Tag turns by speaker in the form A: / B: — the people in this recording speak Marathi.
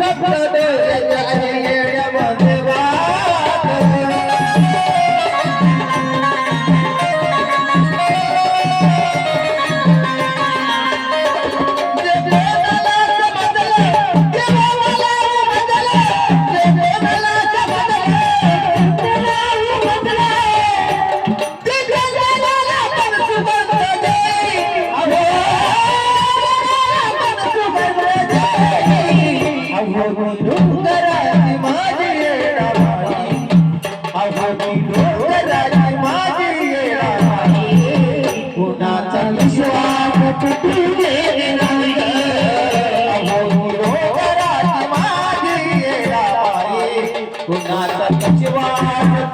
A: ಕಟ್ಟಡ गुणाचा सचिवा